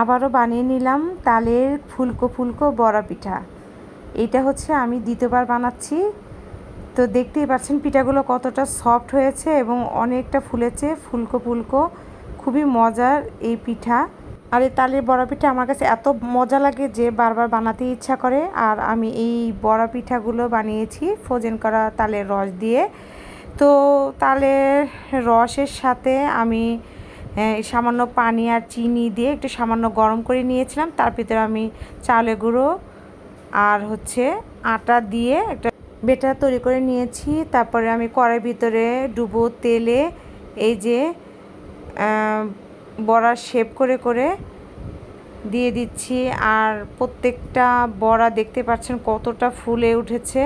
আবারও বানিয়ে নিলাম তালের ফুলকো ফুলকো বড়া পিঠা। এটা হচ্ছে আমি দ্বিতীয়বার বানাচ্ছি। তো দেখতেই পাচ্ছেন পিঠাগুলো কতটা সফট হয়েছে এবং অনেকটা ফুলেছে। ফুলকো ফুলকো, খুবই মজার এই পিঠা। আর এই তালের বড়া পিঠা আমার কাছে এত মজা লাগে যে বারবার বানাতে ইচ্ছা করে। আর আমি এই বড়া পিঠাগুলো বানিয়েছি ফ্রোজেন করা তালের রস দিয়ে। তো তালের রসের সাথে আমি সামান্য পানি আর চিনি দিয়ে একটু সামান্য গরম করে নিয়েছিলাম। তার ভিতরে আমি চালের গুঁড়ো আর হচ্ছে আটা দিয়ে একটা বেটার তৈরি করে নিয়েছি। তারপরে আমি কড়াই ভিতরে ডুবো তেলে এই যে বড়া শেপ করে করে দিয়ে দিচ্ছি। আর প্রত্যেকটা বড়া দেখতে পাচ্ছেন কতটা ফুলে উঠেছে।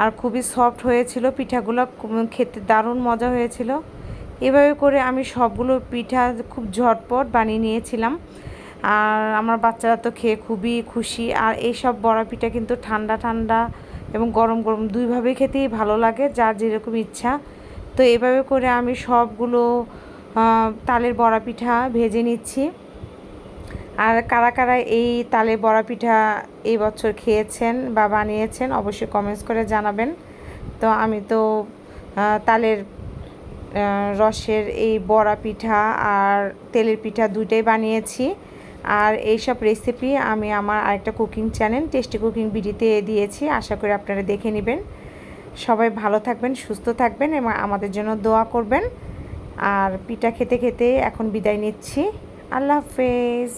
আর খুবই সফট হয়েছিল, পিঠাগুলো খেতে দারুণ মজা হয়েছিল। এভাবে করে আমি সবগুলো পিঠা খুব ঝটপট বানিয়ে নিয়েছিলাম। আর আমার বাচ্চারা তো খেয়ে খুবই খুশি। আর এইসব বড়া পিঠা কিন্তু ঠান্ডা ঠান্ডা এবং গরম গরম দুইভাবে খেতেই ভালো লাগে, যার যেরকম ইচ্ছা। তো এভাবে করে আমি সবগুলো তালের বড়া পিঠা ভেজে নিচ্ছি। আর কারা কারা এই তালের বড়া পিঠা এই বছর খেয়েছেন বা বানিয়েছেন, অবশ্যই কমেন্টস করে জানাবেন। তো আমি তো তালের রসের এই বড়া পিঠা আর তেলের পিঠা দুইটাই বানিয়েছি। আর এই সব রেসিপি আমি আমার আরেকটা কুকিং চ্যানেল টেস্টি কুকিং বিডিতে দিয়েছি। আশা করি আপনারা দেখে নেবেন। সবাই ভালো থাকবেন, সুস্থ থাকবেন এবং আমাদের জন্য দোয়া করবেন। আর পিঠা খেতে খেতে এখন বিদায় নিচ্ছি। আল্লাহ হাফেজ।